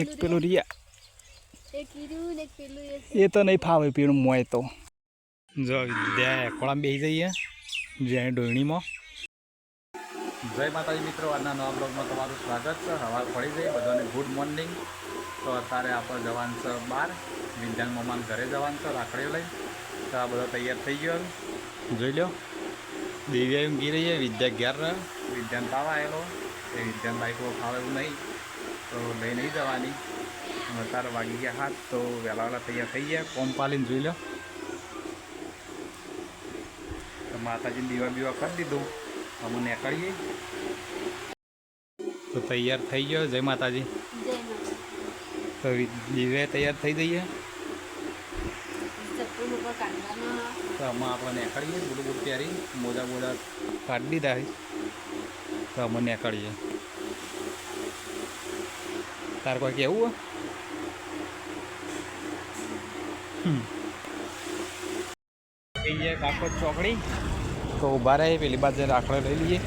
એક પેલું રિયા. એ તો નહીં ફાવે પીણું મોય તો. જો વિદ્યા એકોળામાં બેસી જઈએ. જ્યાં ડોયણીમાં જય માતાજી મિત્રો આજના નવા બ્લોગમાં તમારું સ્વાગત છે. હવા પડી ગઈ બધાને ગુડ મોર્નિંગ. તો અત્યારે આપણે જવાનું છે બહાર વિંધ્યાન મમાન ઘરે જવાનું છે રાખડીઓ લઈ તો આ બધો તૈયાર થઈ ગયો જોઈ લો દેવ્યા એમ ગી રહી છે વિદ્યા ઘેર વિદ્યાન તાવ આવેલો. એ વિદ્યાન બાઈકો ફાવે એવું નહીં. તો લઈ નહીં જવાની. અને અત્યારે વાગી ગયા હાથ તો વહેલા વહેલા તૈયાર થઈ ગયા. કોમ પાલીને જોઈ લો. તો માતાજીને દીવા બીવા કરી દીધું. અમે નીકળીએ. તો તૈયાર થઈ ગયો. જય માતાજી. જય માતા તો દિવ્યા તૈયાર થઈ જઈએ. ચપ્પલ ઉપર કાઢવાના. તો આમાં આપણે નીકળીએ. બુડું બુડ પહેરી મોજા મોજા કાઢી દીધા છે. તો અમે નીકળીએ તાર કોઈ કેવું થઈ જાય કાકો ચોકડી. તો ઊભા રહે પેલી બાજુ રાખડે લઈ લઈએ.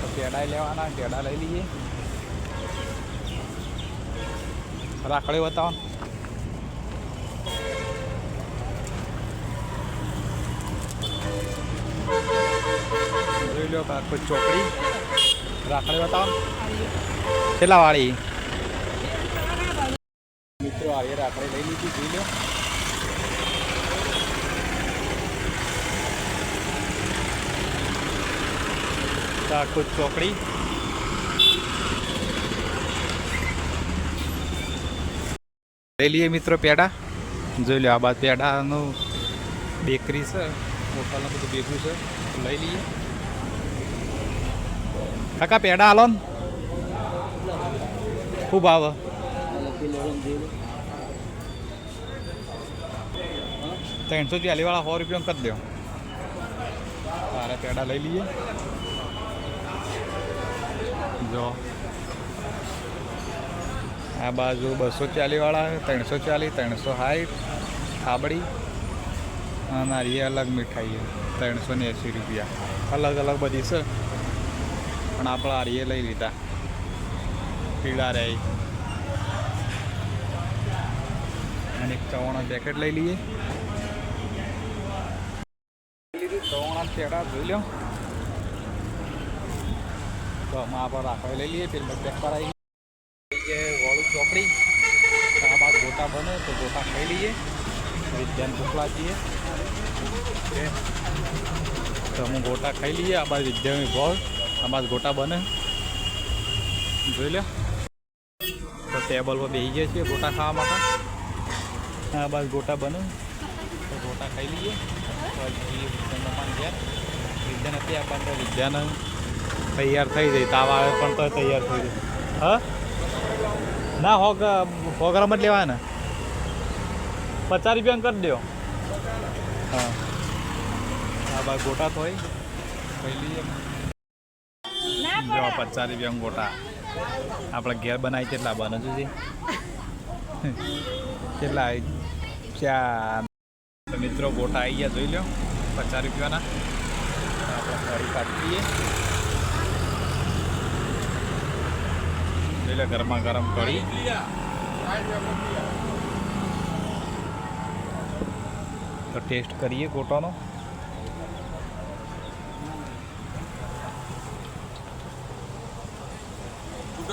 તો પેડા લેવાના કેડા લઈ લઈએ. રાખડે બતાવો. ને. જોઈ લો કાકો ચોકડી? રાખડી બતાવો. કેટલા વાળી? મિત્રો આવી રાખડી લઈ લીધી જોઈ લો. કાકો ચોકડી? લઈ લઈએ મિત્રો પેડા. જોઈ લો આ બાદ પેડાનું બેકરી છે હોટલનું બધું ભેગું છે. લઈ લઈએ. કાકા, પેડા હાલો ને. ખૂબ આવે. ત્રણસો ચાલીસ વાળા સો રૂપિયા કરી દો. તારા પેડા લઈ લઈએ. જો. આ બાજુ બસો ચાલીસ વાળા ત્રણસો ચાલીસ ત્રણસો સાઠ થાબડી. અને અલગ મીઠાઈ ત્રણસો ને એંસી રૂપિયા. અલગ અલગ બધી છે. પણ આપણે આરીએ લઈ લીધા. પીળા રહે. અને ચવાણા પેકેટ લઈ લઈએ. ચવાણા પેડા જોઈ લો. તો આપણે રાખવા લઈ લઈએ, પેલી પેક કરાવી વાળું ચોકડી આ બાદ ગોટા બને તો ગોટા ખાઈ લઈએ. વિદ્યાન ભૂખલા છીએ. તો હું ગોટા ખાઈ લઈએ, આ બાદ વિદ્યાની ગોળ આ બાદ ગોટા બને. જોઈ લો તો ટેબલ પર બેસી ગયા છીએ ગોટા ખાવા માટે. આ બાદ ગોટા બને. તો ગોટા ખાઈ લઈએ. પછી વિદ્યાનો ગયા વિદ્યા નથી આ તો વિદ્યાને તૈયાર થઈ જાય. તાવ આવે પણ તો તૈયાર થઈ જાય. હા? ના, હોગ, હોગરમ જ જ લેવાના પચાસ રૂપિયા કરી દો હા. આ બા ગોટા થોય પહેલી જો પચાસ રૂપિયા ગોટા. આપણે ઘેર બનાવી કેટલા બને છે કેટલા ચાર. મિત્રો, ગોટા આવી ગયા, જોઈ લો. પચાસ રૂપિયાના. આપણે ફરી કાઢી જોઈ લો, ગરમા ગરમ કરી. તો ટેસ્ટ કરીએ ગોટાનો.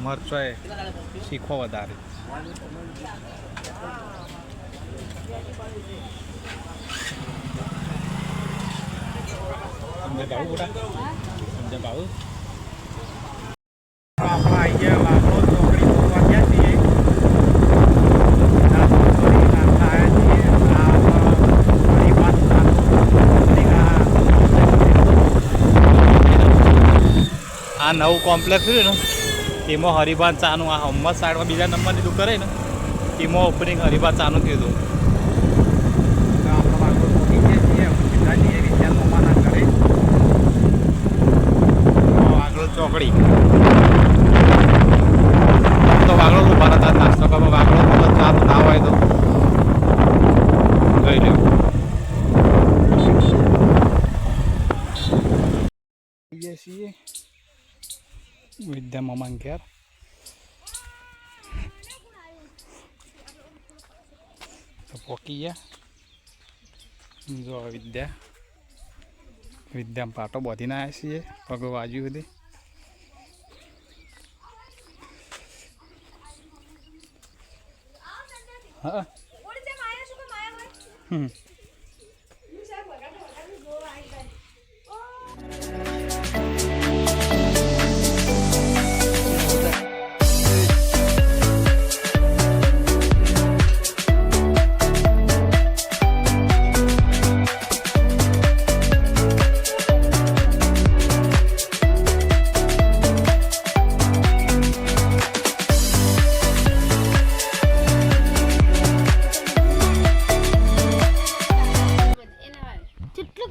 ગોટા આ મરચાઈ જેવું મરચો એ શીખો વધારે તમને ભાવ ગયા છીએ. આ નવું કોમ્પ્લેક્સ છે ને તેમાં હરિભા ચાનું આ હમ્મદ સાઈડમાં બીજા નંબરની દુકાન રહી ને તેમાં ઓપનિંગ હરિભા ચાનું કીધું તો આપણે વાગડો પહોંચી ગયા છીએ હવે સીધા જઈએ વિદ્યાન મમ્માના ઘરે આ વાગડો ચોકડી આમ તો વાગડો તો ભારત આ નાસ્તો કરવા વાગડો તો ચા તો ના હોય તો જોઈ લ્યો જઈએ છીએ વિદ્યા મામા ઘેર તો પોકી ગયા જો વિદ્યા વિદ્યા પાટો બાંધીને આવ્યા છીએ પગ વાજ્યું સુધી હા હમ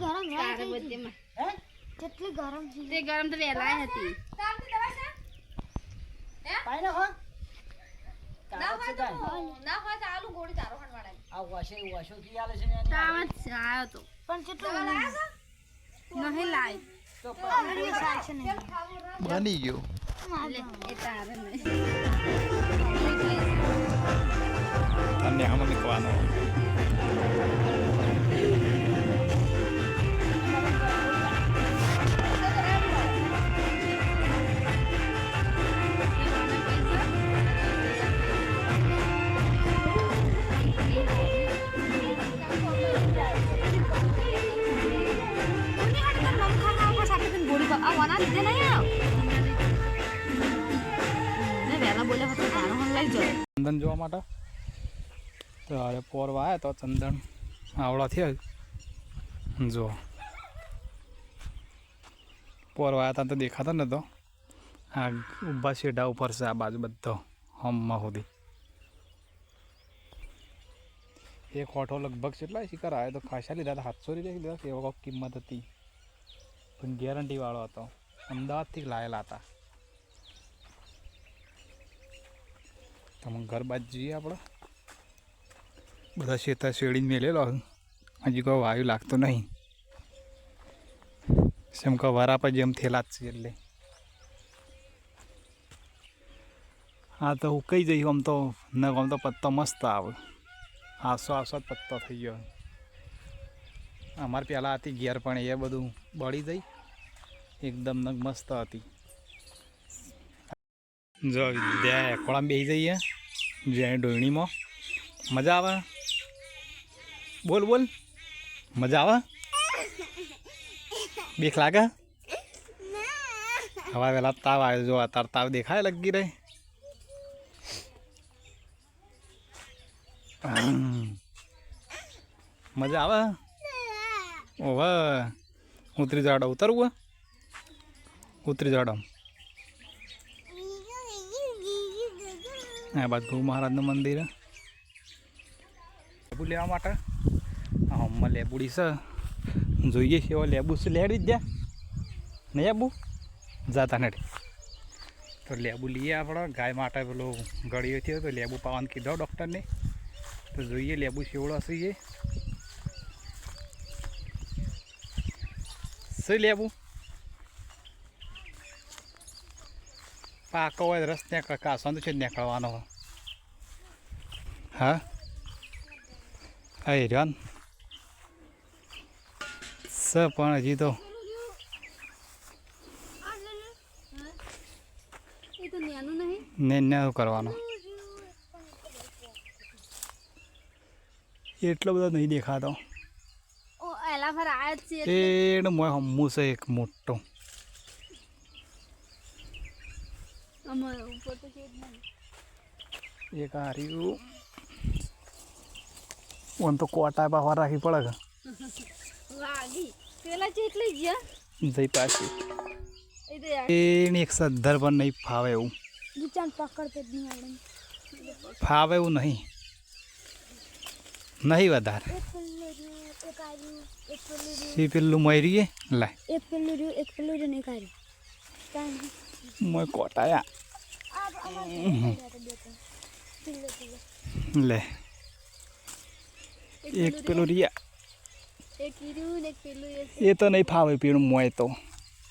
ગરમ કેટલી ગરમ છે તે ગરમ તો વેલાય હતી જ આવ્યો તો. પણ કેટલું નહીં લાય. બની ગયો. એ તારે નહીં. અને આમાં મૂકવાનો. ચંદન જોવા માટે. તો અરે પોરવા આવ્યા તો ચંદન આવડા થયા જો. પોરવા આવ્યા હતા તો દેખાતો નતો આ ઊભા શેઢા ઉપર છે આ બાજુ બધો, હમમાં સુધી. એક હોઠો લગભગ કેટલા શિકાર આવ્યો તો ખાસા લીધા હતા, સાતસો લીધા હતા, એવો કિંમત હતી. પણ ગેરંટી વાળો હતો. અમદાવાદથી લાયેલા હતા. તમે ઘર બાજુ જઈએ આપણે બધા શેતા શેડીને મેલેલો હજી કોઈ વાયુ લાગતો નહીં. સેમ કે વરા પછી જેમ થેલા જ છે એટલે. હા, તો હું કઈ જઈશ આમ તો ન આમ તો પત્તો મસ્ત આવે. આસો આસો જ પત્તો થઈ ગયો. અમારે પહેલાં હતી ઘેર પણ એ બધું બળી જઈ એકદમ નગ મસ્ત હતી. જો વિદ્યા એકોળામાં બેસી જઈએ જ્યાં ડોયણીમાં મજા આવે? બોલ બોલ. મજા આવે? બીક લાગે? હવે પેલા તાવ આવ્યો જો અત્યારે તાવ દેખાય લગી રહે. મજા આવે? ઓવે. ઉતરી જાડો ઉતરવું? ઉતરી જાડો આ બાદ ગુરુ મહારાજનું મંદિર લેબુ લેવા માટે? આ હમણાં લેબુડી છે. જોઈએ છે એવો લેબુ છે. લેડી જ નહીં લેબુ? જાતા નથી તો લેબુ લઈએ આપણે. ગાય માટે પેલો ગળ્યો થયો તો લેબુ પાવાનું કીધો ડૉક્ટરને. તો જોઈએ લેબુ શેવડો હશે એ શું લેબુ? પાકો હોય રસ ત્યાં કાસવાનું છે નીકળવાનો. હા? રહ્યો સ પણ હજી તો. નેનું ને કરવાનો. એટલો બધો નહીં દેખાતો. એનો મોય હમ્મું છે એક મોટો. અમારે ઉપર તો છે જ નહીં. એક હાર્યું. ઓન તો કોટા બાવા રાખવી પડે કે. વાગી પેલા ચેટલી ગયા? જઈ પાછી. એ એને એક સદ્ધર પણ નહીં ફાવે એવું. વિચાર પકડતે જ નહીં આવડે. ફાવે એવું નહીં. નહીં વધારે. એક પેલું મરીએ લાય. એક પેલું રહ્યું એક પેલું રહ્યું ને એક મોય કોટાયા લે. એક પેલું રિયા. એ તો નહીં ફાવે, પીણું મોય તો.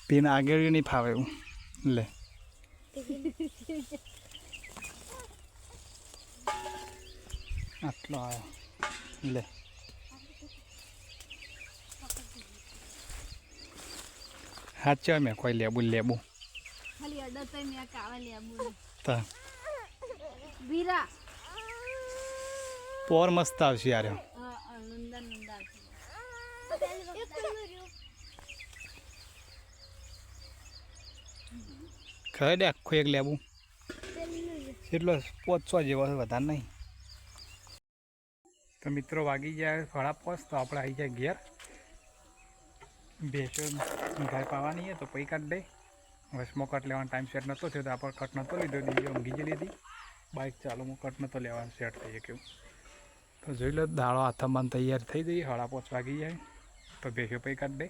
પીને આગળ નહીં ફાવે એવું. લે. આટલો આવ્યો લે. સાચો મેં કોઈ લેબુ લેબુ. ખાલી અડર તો મેં કાવા લે બોલ તો. વીરા. પોર મસ્ત આવશે યાર ખરે આખું એક રહ્યું એટલો પોચસો જેવો વધારે નહીં. તો મિત્રો વાગી જાય ફળા પોચ તો આપણે આવી જાય ઘેર. ભેંસો ઘર પાવાની તો પૈ કાઢ દે. વસમો કટ લેવાનો ટાઈમ સેટ નહોતો થયો તો આપણે કટ નહોતો લીધો દીધી ઊંઘી જ લીધી. બાઇક હું કટ નહોતો લેવાનું સેટ થઈ ગયું તો જોઈ લો દાળો હાથમાં તૈયાર થઈ જઈએ, હળા પોચ વાગી જાય. તો ભેગો પૈ કાઢ દે